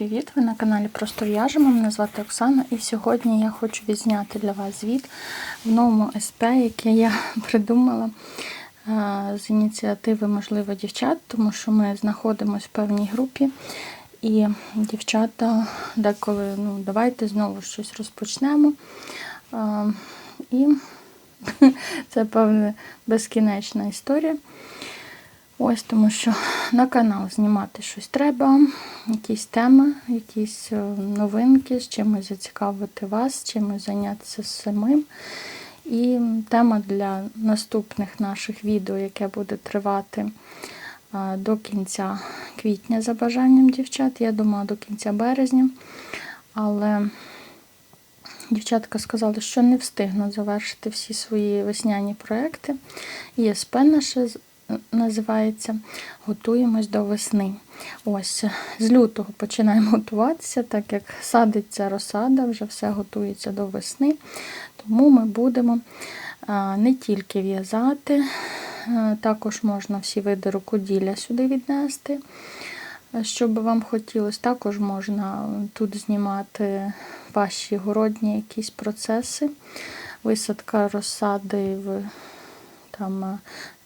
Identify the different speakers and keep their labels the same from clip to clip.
Speaker 1: привіт! Ви на каналі Просто в'яжемо. Мене звати Оксана, і сьогодні я хочу відзняти для вас звіт в новому СП, яке я придумала з ініціативи Можливо дівчат, тому що ми знаходимося в певній групі. І дівчата деколи, ну, давайте знову щось розпочнемо. І це, певне, безкінечна історія. Ось тому що на канал знімати щось треба, якісь теми, якісь е, новинки, з чимось зацікавити вас, чимось зайнятися самим. І тема для наступних наших відео, яке буде тривати е, до кінця квітня за бажанням дівчат. Я думаю, до кінця березня. Але дівчатка сказали, що не встигнуть завершити всі свої весняні проекти. ЄСП наше називається Готуємось до весни. Ось, З лютого починаємо готуватися, так як садиться розсада, вже все готується до весни. Тому ми будемо не тільки в'язати, також можна всі види рукоділля сюди віднести. Що би вам хотілося, також можна тут знімати ваші городні якісь процеси, висадка розсади в там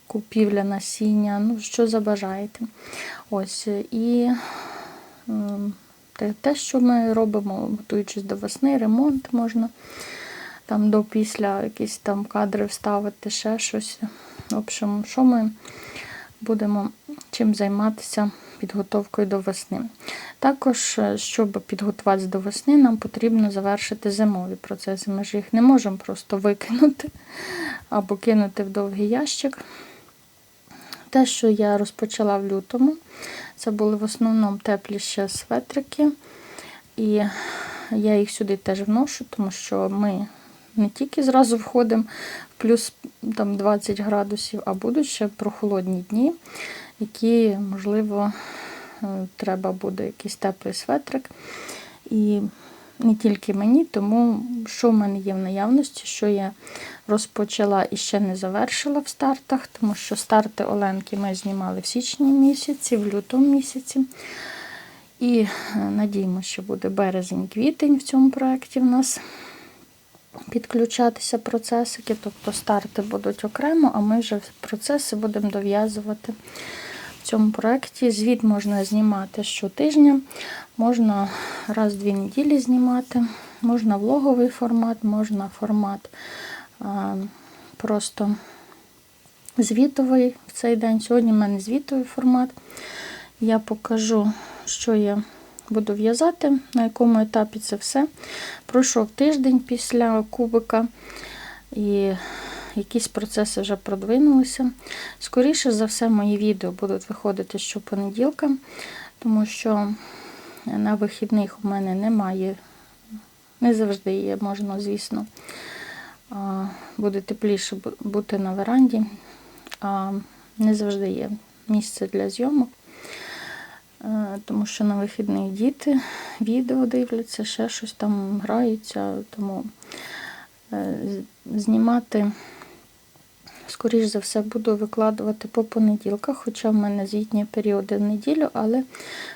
Speaker 1: купівля насіння, ну, що забажаєте. Ось, І те, що ми робимо, готуючись до весни, ремонт можна там до після якісь там кадри вставити, ще щось. В общем, що ми будемо чим займатися підготовкою до весни. Також, щоб підготуватися до весни, нам потрібно завершити зимові процеси. Ми ж їх не можемо просто викинути або кинути в довгий ящик. Те, що я розпочала в лютому, це були в основному теплі ще светрики. І я їх сюди теж вношу, тому що ми не тільки зразу входимо в плюс там, 20 градусів, а будуть ще прохолодні дні, які, можливо, е, треба буде якийсь теплий светрик. І не тільки мені, тому що в мене є в наявності, що я розпочала і ще не завершила в стартах, тому що старти Оленки ми знімали в січні місяці, в лютому місяці. І е, надіємося, що буде березень-квітень в цьому проєкті в нас підключатися процесики, тобто старти будуть окремо, а ми вже процеси будемо дов'язувати в цьому проєкті. Звіт можна знімати щотижня, можна раз в дві неділі знімати, можна влоговий формат, можна формат просто звітовий в цей день. Сьогодні в мене звітовий формат. Я покажу, що я буду в'язати, на якому етапі це все. Пройшов тиждень після кубика. І якісь процеси вже продвинулися. Скоріше за все, мої відео будуть виходити щопонеділка, тому що на вихідних у мене немає, не завжди є, можна, звісно, буде тепліше бути на веранді, не завжди є місце для зйомок. Тому що на вихідних діти відео дивляться, ще щось там граються, тому е, знімати скоріш за все, буду викладувати по понеділках, хоча в мене звітні періоди в неділю, але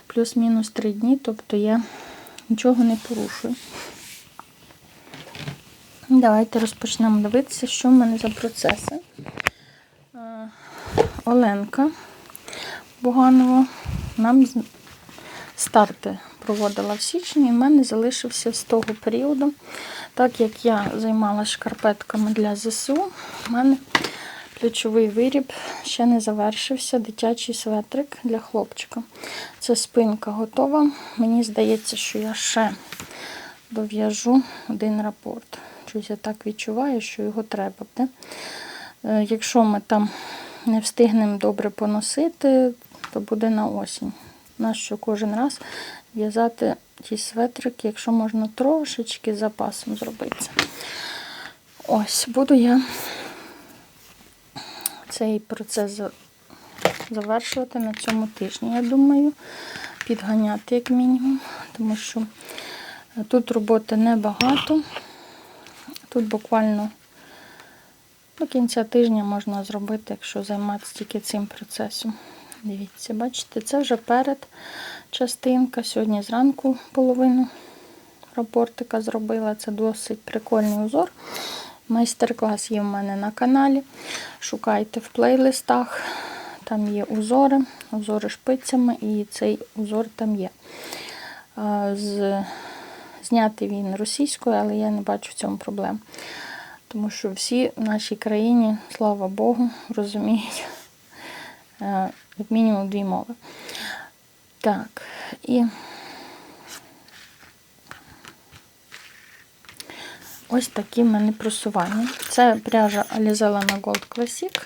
Speaker 1: плюс-мінус три дні, тобто я нічого не порушую. Давайте розпочнемо дивитися, що в мене за процеси. Оленка Буганова нам старти проводила в січні, і в мене залишився з того періоду, так як я займалася шкарпетками для ЗСУ, в мене Ключовий виріб ще не завершився. Дитячий светрик для хлопчика. Це спинка готова. Мені здається, що я ще дов'яжу один рапорт. Щось я так відчуваю, що його треба буде. Е, якщо ми там не встигнемо добре поносити, то буде на осінь. На що кожен раз в'язати ті светрики, якщо можна трошечки запасом зробити. Ось, буду я цей процес завершувати на цьому тижні. Я думаю, підганяти, як мінімум, тому що тут роботи небагато. Тут буквально до кінця тижня можна зробити, якщо займатися тільки цим процесом. Дивіться, бачите, це вже перед частинка. Сьогодні зранку половину рапортика зробила. Це досить прикольний узор. Майстер-клас є в мене на каналі. Шукайте в плейлистах. Там є узори, узори шпицями, і цей узор там є. З... Знятий він російською, але я не бачу в цьому проблем. Тому що всі в нашій країні, слава Богу, розуміють е, як мінімум дві мови. Так, і ось такі в мене просування. Це пряжа Alizella на Gold Classic.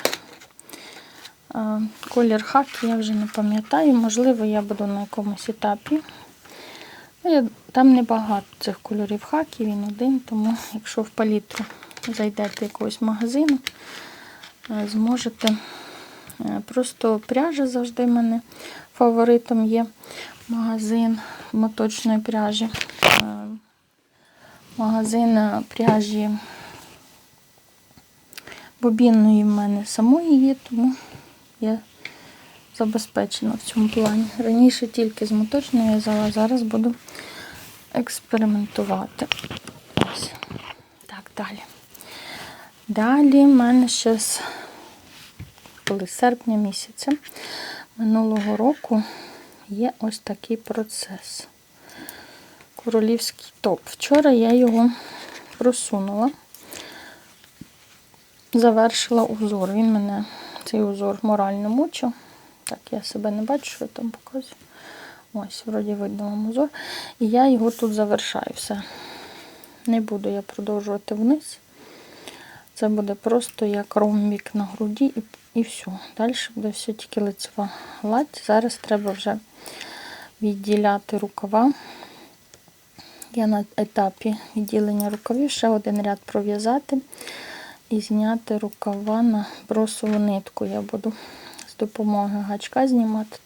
Speaker 1: Е, Колір хакі я вже не пам'ятаю, можливо, я буду на якомусь етапі. Ну, я- Там небагато цих кольорів хакі, він один, тому якщо в палітру зайдете якогось магазину, е, зможете. Е, Просто пряжа завжди в мене фаворитом є магазин моточної пряжі. Е, Магазин пряжі бобінної в мене самої є, тому я забезпечена в цьому плані. Раніше тільки з моточною в'язала, зараз буду експериментувати. Ось. Так, далі. Далі в мене ще з коли серпня місяця минулого року є ось такий процес. Королівський топ. Вчора я його просунула, завершила узор. Він мене цей узор морально мучив. Так, я себе не бачу, що я там показую. Ось, вроді видно вам узор. І я його тут завершаю все. Не буду я продовжувати вниз. Це буде просто як ромбік на груді і, і все. Далі буде все тільки лицева гладь. Зараз треба вже відділяти рукава. Я на етапі відділення рукавів ще один ряд пров'язати і зняти рукава на бросову нитку. Я буду з допомогою гачка знімати,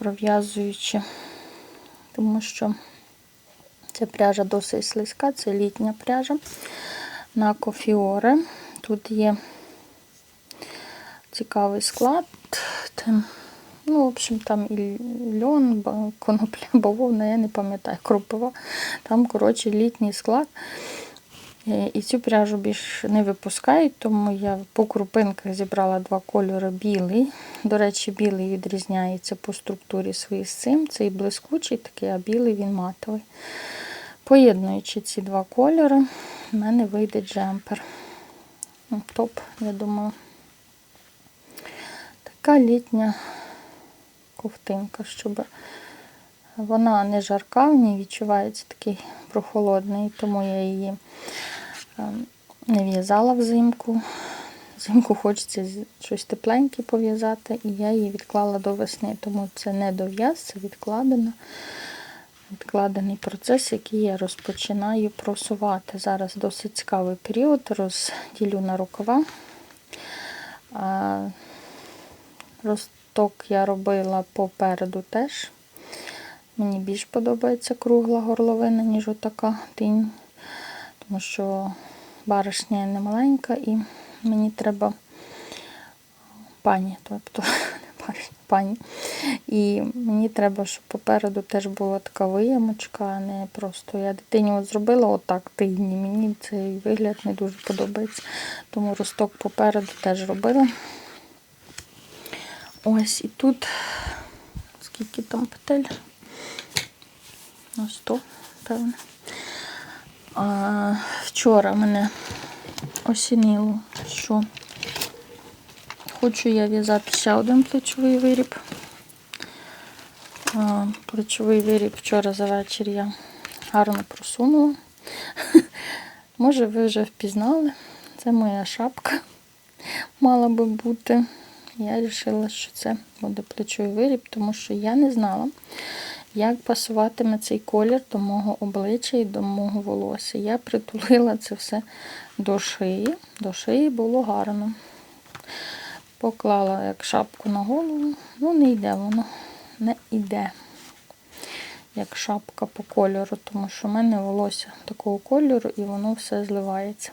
Speaker 1: пров'язуючи, тому що ця пряжа досить слизька, це літня пряжа на кофіоре. Тут є цікавий склад. Ну, в общем, там і льон, конопля, бавовна, я не пам'ятаю, кропива. Там, коротше, літній склад. Е, І цю пряжу більш не випускають, тому я по крупинках зібрала два кольори білий. До речі, білий відрізняється по структурі своїй з цим. Цей блискучий такий, а білий він матовий. Поєднуючи ці два кольори, в мене вийде джемпер. Ну, Топ, я думаю. Така літня ковтинка, щоб вона не жарка, в ній відчувається такий прохолодний, тому я її не в'язала взимку. Взимку хочеться щось тепленьке пов'язати, і я її відклала до весни, тому це не дов'яз, це відкладено. Відкладений процес, який я розпочинаю просувати. Зараз досить цікавий період, розділю на рукава. Росток я робила попереду теж. Мені більш подобається кругла горловина, ніж отака тінь, тому що баришня не маленька і мені треба пані, тобто не баришня, пані. І мені треба, щоб попереду теж була така виямочка, а не просто я дитині от зробила отак тигні. Мені цей вигляд не дуже подобається. Тому росток попереду теж робила. Ось і тут скільки там петель? На 100, певно. Вчора мене осінило, що хочу я в'язати ще один плечовий виріб. Плечовий виріб вчора за вечір я гарно просунула. Може, ви вже впізнали. Це моя шапка мала би бути. Я вирішила, що це буде плечовий виріб, тому що я не знала, як пасуватиме цей колір до мого обличчя і до мого волосся. Я притулила це все до шиї. До шиї було гарно. Поклала як шапку на голову, ну не йде воно, не йде, як шапка по кольору, тому що в мене волосся такого кольору і воно все зливається.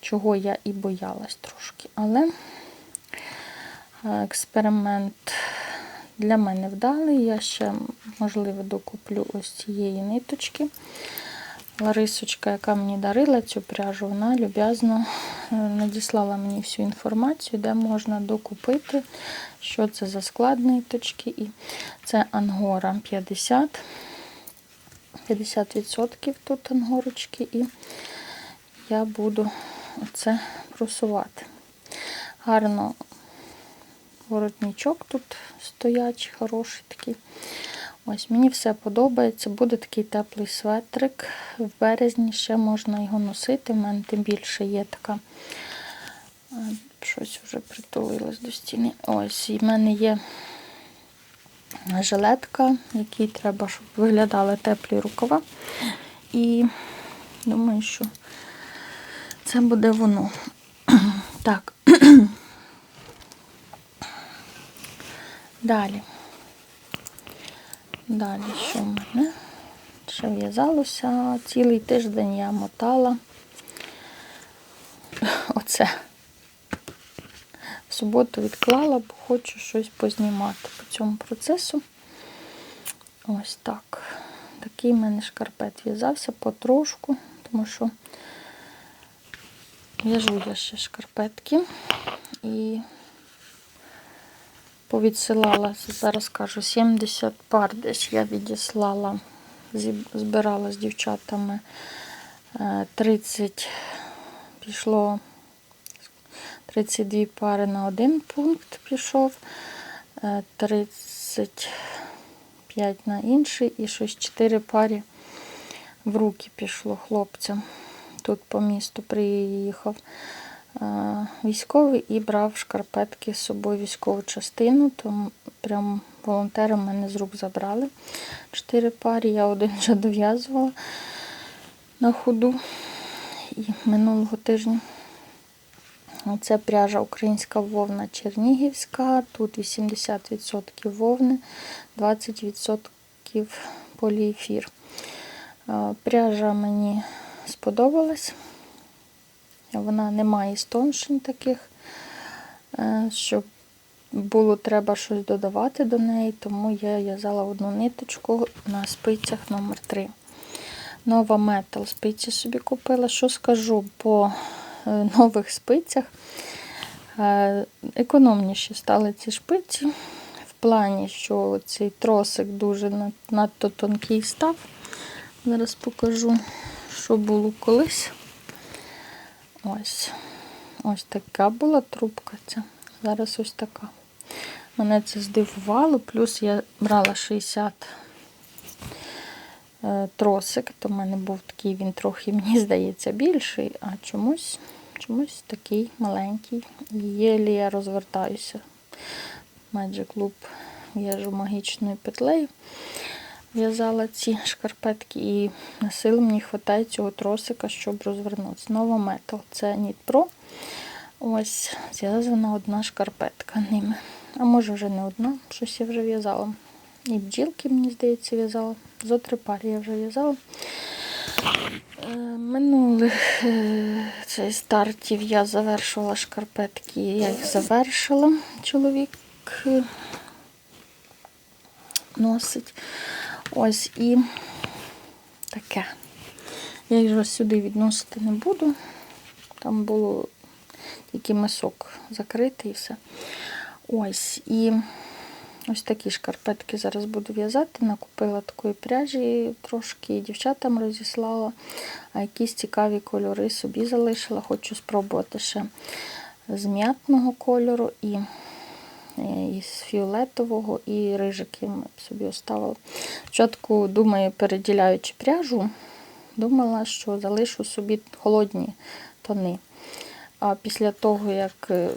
Speaker 1: Чого я і боялась трошки. Але Е, Експеримент для мене вдалий. Я ще, можливо, докуплю ось цієї ниточки. Ларисочка, яка мені дарила цю пряжу, вона люб'язно е, надіслала мені всю інформацію, де можна докупити, що це за склад ниточки. І це ангора 50. 50% тут ангорочки, і я буду це просувати. Гарно воротничок тут стоять, хороший такий. Ось, мені все подобається. Буде такий теплий светрик. В березні ще можна його носити. У мене тим більше є така. е, Щось вже притулилось до стіни. Ось, і в мене є жилетка, якій треба, щоб виглядали теплі рукава. І думаю, що це буде воно. Так. Далі. Далі, що в мене? Ще в'язалося. Цілий тиждень я мотала. Оце. В суботу відклала, бо хочу щось познімати по цьому процесу. Ось так. Такий в мене шкарпет в'язався потрошку, тому що в'яжу я ще шкарпетки і повідсилала, зараз кажу, 70 пар десь я відіслала, збирала з дівчатами е, 30, пішло 32 пари на один пункт пішов, е, 35 на інший і щось 4 пари в руки пішло хлопцям. Тут по місту приїхав. е, військовий і брав шкарпетки з собою військову частину, тому прям волонтери мене з рук забрали. Чотири пари, я один вже дов'язувала на ходу і минулого тижня. Це пряжа українська вовна чернігівська. Тут 80% вовни, 20% поліефір. Пряжа мені сподобалась. Вона не має стоншень таких, е, щоб було треба щось додавати до неї, тому я в'язала одну ниточку на спицях номер 3 Нова метал спиці собі купила. Що скажу по е, нових спицях? Е, Економніші стали ці шпиці. В плані, що цей тросик дуже надто тонкий став. Зараз покажу, що було колись. Ось. Ось така була трубка ця. Зараз ось така. Мене це здивувало. Плюс я брала 60 е, тросик, то в мене був такий, він трохи, мені здається, більший, а чомусь, чомусь такий маленький. Єлі я розвертаюся. Magic Loop в'яжу магічною петлею. В'язала ці шкарпетки і на силу мені вистачає цього тросика, щоб розвернутися. Нова метал. Це Knit Pro. Ось зв'язана одна шкарпетка ними. А може вже не одна, щось я вже в'язала. І бджілки, мені здається, в'язала. Зо три пари я вже в'язала. Е, Минулих е, цей стартів я завершувала шкарпетки, я їх завершила. Чоловік е, носить. Ось і таке. Я його сюди відносити не буду. Там було тільки мисок закритий і все. Ось. І ось такі шкарпетки зараз буду в'язати. Накупила такої пряжі трошки, дівчатам розіслала, а якісь цікаві кольори собі залишила. Хочу спробувати ще з м'ятного кольору і із фіолетового, і рижики собі оставила. Спочатку, думаю, переділяючи пряжу, думала, що залишу собі холодні тони. А після того, як е,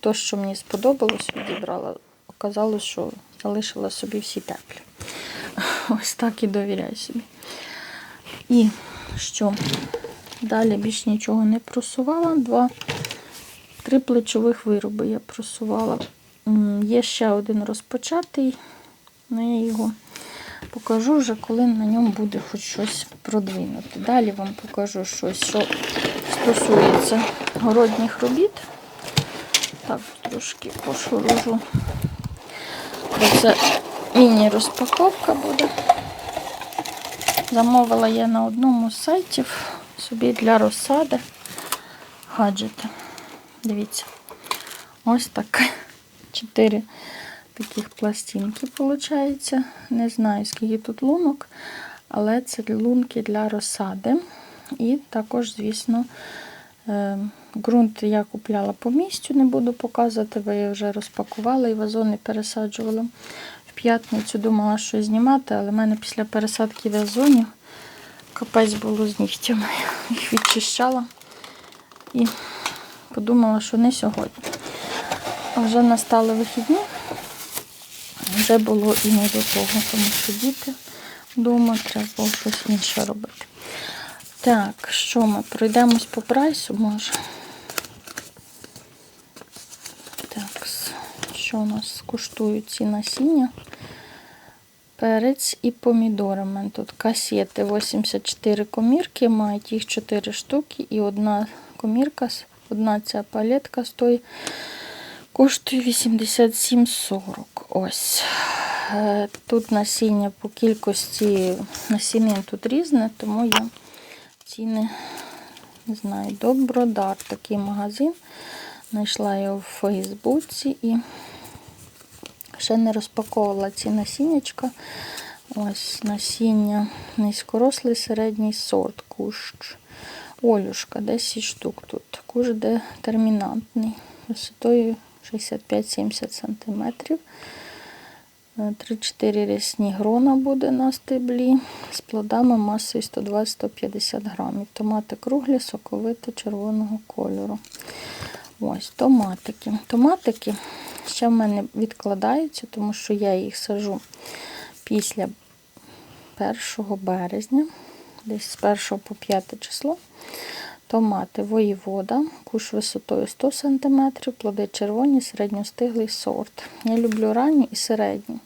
Speaker 1: то, що мені сподобалось, відібрала, оказалось, що залишила собі всі теплі. Ось так і довіряю собі. І що? Далі більш нічого не просувала. Два, три плечових вироби я просувала. Є ще один розпочатий, але я його покажу вже, коли на ньому буде хоч щось продвинути. Далі вам покажу щось, що стосується городніх робіт. Так, трошки пошорожу. Це міні-розпаковка буде. Замовила я на одному з сайтів собі для розсади гаджета. Дивіться, ось таке. 4 таких пластинки, виходить. Не знаю, скільки тут лунок, але це лунки для розсади. І також, звісно, е, ґрунт я купляла по місцю, не буду показувати, бо я вже розпакувала і вазони пересаджувала. В п'ятницю думала, щось знімати, але в мене після пересадки вазонів капець було з нігтями. Їх відчищала і подумала, що не сьогодні. Вже настали вихідні, вже було і не до того, тому що діти вдома треба було щось інше робити. Так, що ми пройдемось по прайсу, може. Так, що у нас коштують ці насіння? Перець і мене тут касети 84 комірки, мають їх 4 штуки, і одна комірка, одна ця палетка стоїть, коштує 87,40. Ось. Е, Тут насіння по кількості насінин тут різне, тому я ціни, не знаю, Добродар, такий магазин. Знайшла його в Фейсбуці і ще не розпаковувала ці насіннячка. Ось насіння низькорослий середній сорт кущ. Олюшка, 10 штук тут. Кущ детермінантний, висотою 65-70 см. 3-4 рясні грона буде на стеблі з плодами масою 120-150 грамів. Томати круглі, соковито червоного кольору. Ось, томатики. Томатики ще в мене відкладаються, тому що я їх сажу після 1 березня, десь з 1 по 5 число. Томати воєвода, куш висотою 100 см, плоди червоні, середньостиглий сорт. Я люблю ранні і середні.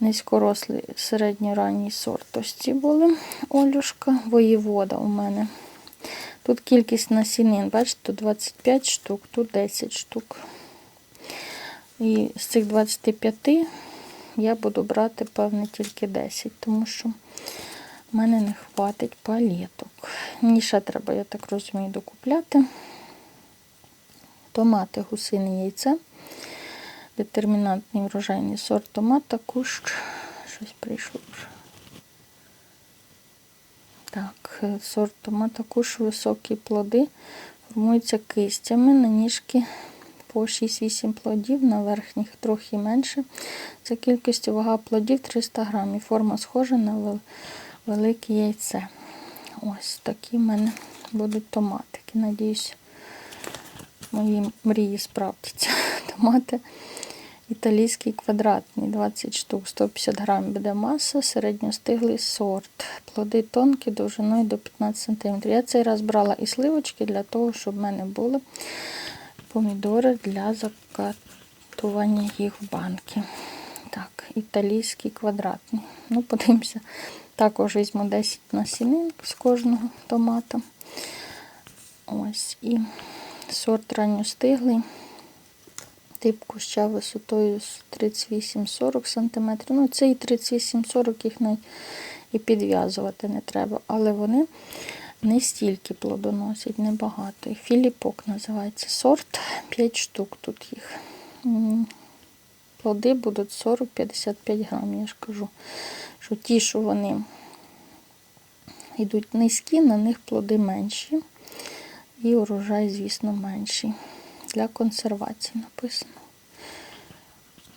Speaker 1: Низькорослий середньоранній сорт. Ось ці були олюшка, воєвода у мене. Тут кількість насінин, бачите, тут 25 штук, тут 10 штук. І з цих 25 я буду брати, певне, тільки 10, тому що в мене не хватить палеток. Мені ще треба, я так розумію, докупляти. Томати, гусине яйце. Детермінантний врожайний сорт томата, кущ. Щось прийшло вже. Так, е, сорт томата куш, високі плоди, формуються кистями на ніжки по 6-8 плодів, на верхніх трохи менше. За кількістю вага плодів 300 грамів. Форма схожа на велике яйце. Ось такі в мене будуть томатики. Надіюсь, мої мрії справдяться. Томати італійський квадратний, 20 штук, 150 грамів буде маса, середньостиглий сорт. Плоди тонкі, довжиною до 15 см. Я цей раз брала і сливочки для того, щоб в мене були помідори для закатування їх в банки. Так, італійський квадратний. Ну, подивимося. Також візьму 10 насінин з кожного томата. Ось, і сорт ранньостиглий. Тип куща висотою 38-40 см. Ну, цей 38-40 їх навіть і підв'язувати не треба. Але вони не стільки плодоносять, небагато. Філіпок називається сорт, 5 штук тут їх. Плоди будуть 40-55 грамів, я ж кажу. Ті, що вони йдуть низькі, на них плоди менші. І урожай, звісно, менший. Для консервації написано.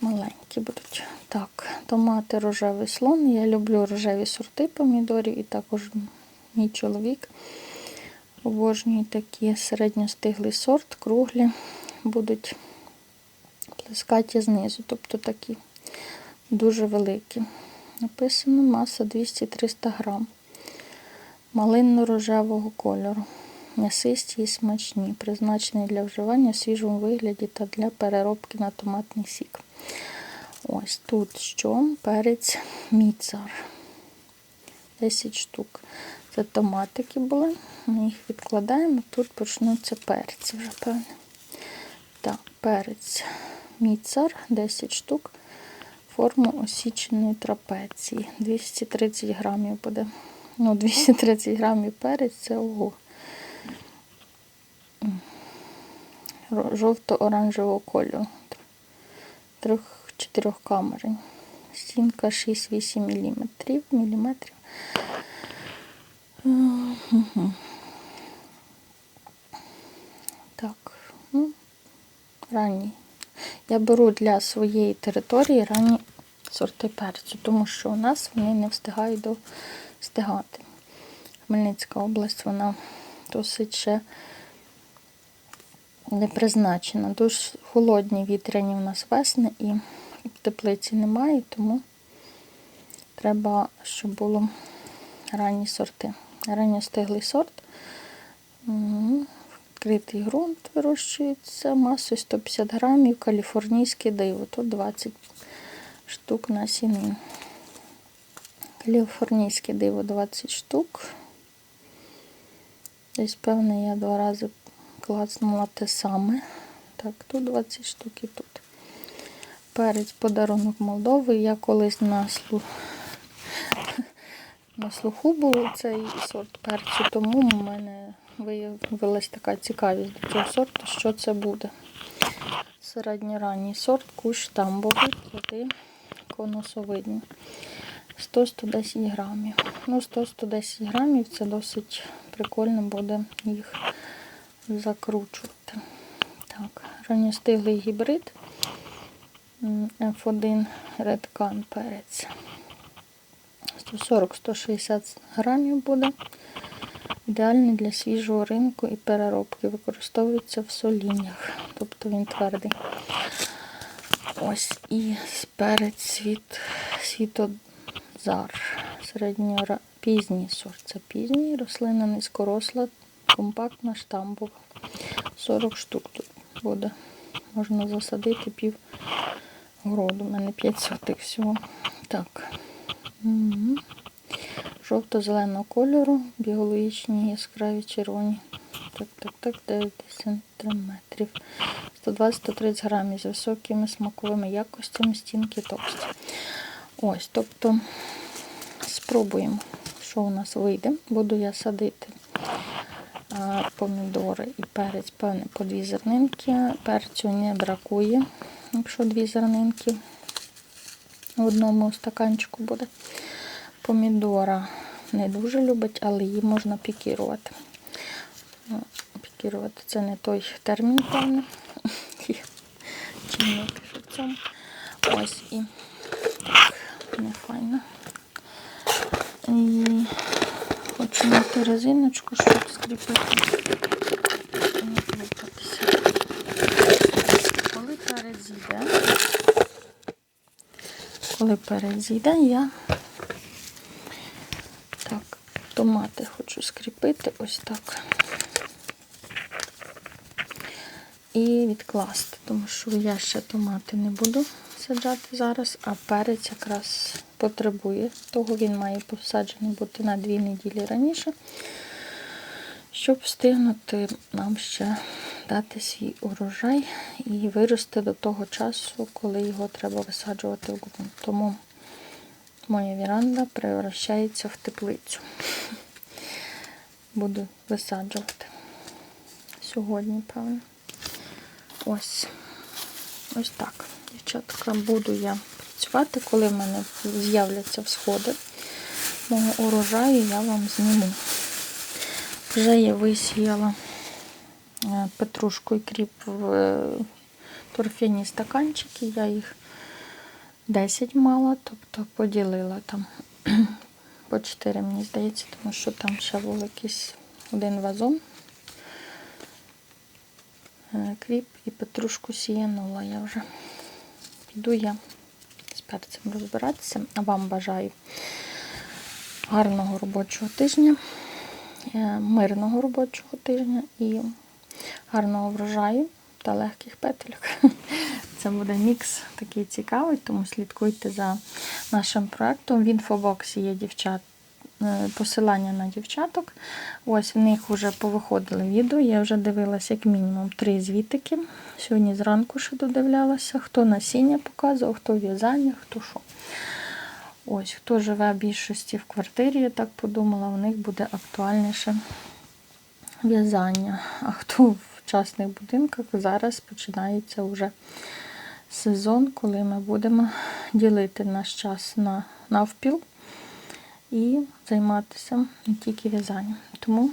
Speaker 1: Маленькі будуть. Так, томати рожевий слон. Я люблю рожеві сорти помідорів, і також мій чоловік обожнює такі середньостиглий сорт, круглі, будуть плескаті знизу, тобто такі дуже великі. Написано маса 200-300 грам. Малинно-рожевого кольору м'ясисті і смачні, призначені для вживання в свіжому вигляді та для переробки на томатний сік. Ось тут що? Перець міцар. 10 штук. Це томатики були. Ми їх відкладаємо, тут почнуться перці вже, певне. Так, перець міцар 10 штук, форму осіченої трапеції. 230 грамів буде. Ну, 230 грамів перець це ого. Жовто-оранжевого кольору. Трьох-чотирьох камерень. Стінка 6-8 мм. міліметрів. Так, ну, ранній. Я беру для своєї території ранні сорти перцю, тому що у нас вони не встигають достигати. Хмельницька область, вона досить ще не призначена. Дуже холодні вітряні у нас весни і теплиці немає, тому треба, щоб було ранні сорти. Ранньостиглий сорт. Відкритий ґрунт вирощується масою 150 грамів, каліфорнійське диво, тут 20 штук на сім'ї. Каліфорнійське диво 20 штук. Десь, певне, я два рази клацнула те саме. Так, тут 20 штук і тут. Перець подарунок Молдови. Я колись на слух на слуху був цей сорт перцю, тому в мене виявилась така цікавість до цього сорту, що це буде. Середньоранній сорт, кущ тамбовий, плоди конусовидні. 100-110 грамів. Ну, 100-110 грамів це досить прикольно буде їх закручувати. Так, ранньостиглий гібрид М, F1 Red Can перець. 140-160 грамів буде. Ідеальний для свіжого ринку і переробки. Використовується в соліннях, тобто він твердий. Ось і перець світ, світозар. Середньо пізній сорт. Це пізній, рослина низькоросла, компактна штамбова. 40 штук тут буде. Можна засадити пів городу. У мене 5 сотих всього. Так. Мгм. Жовто-зеленого кольору, біологічні яскраві червоні. Так, так, так, 9 сантиметрів. 120-130 грамів з високими смаковими якостями, стінки товсті. Ось, тобто спробуємо, що у нас вийде. Буду я садити помідори і перець, певне, по дві зернинки. Перцю не бракує, якщо дві зернинки в одному стаканчику буде. Помідора не дуже любить, але її можна пікірувати. Ну, Пікірувати це не той термін, певне. Чим не пишу цьому. Ось і так, не файно. І хочу знайти резиночку, щоб скріпити. Коли перець зійде, коли перець зійде, я так, томати хочу скріпити ось так. І відкласти, тому що я ще томати не буду саджати зараз, а перець якраз потребує того, він має посаджений бути на дві неділі раніше, щоб встигнути нам ще дати свій урожай і вирости до того часу, коли його треба висаджувати в ґрунт. Тому моя віранда превращається в теплицю. Буду висаджувати сьогодні, певно. Ось. Ось так. Дівчатка, буду я працювати, коли в мене з'являться всходи мого урожаю, я вам зніму. Вже я висіяла е, петрушку і кріп в е, торфяні стаканчики, я їх 10 мала, тобто поділила там по 4, мені здається, тому що там ще був якийсь один вазон. Е, Кріп і петрушку сіянула я вже. Піду я з перцем розбиратися. А вам бажаю гарного робочого тижня, е, мирного робочого тижня і гарного врожаю та легких петельок. Це буде мікс такий цікавий, тому слідкуйте за нашим проектом. В інфобоксі є дівчат е, посилання на дівчаток. Ось в них вже повиходили відео. Я вже дивилася як мінімум три звітики. Сьогодні зранку ще додивлялася, хто насіння показував, хто в'язання, хто що. Ось, хто живе в більшості в квартирі, я так подумала, у них буде актуальніше в'язання. А хто в частних будинках, зараз починається вже сезон, коли ми будемо ділити наш час на навпіл і займатися не тільки в'язанням. Тому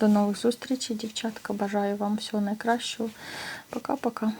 Speaker 1: до нових зустрічей, дівчатка. Бажаю вам всього найкращого. Пока-пока.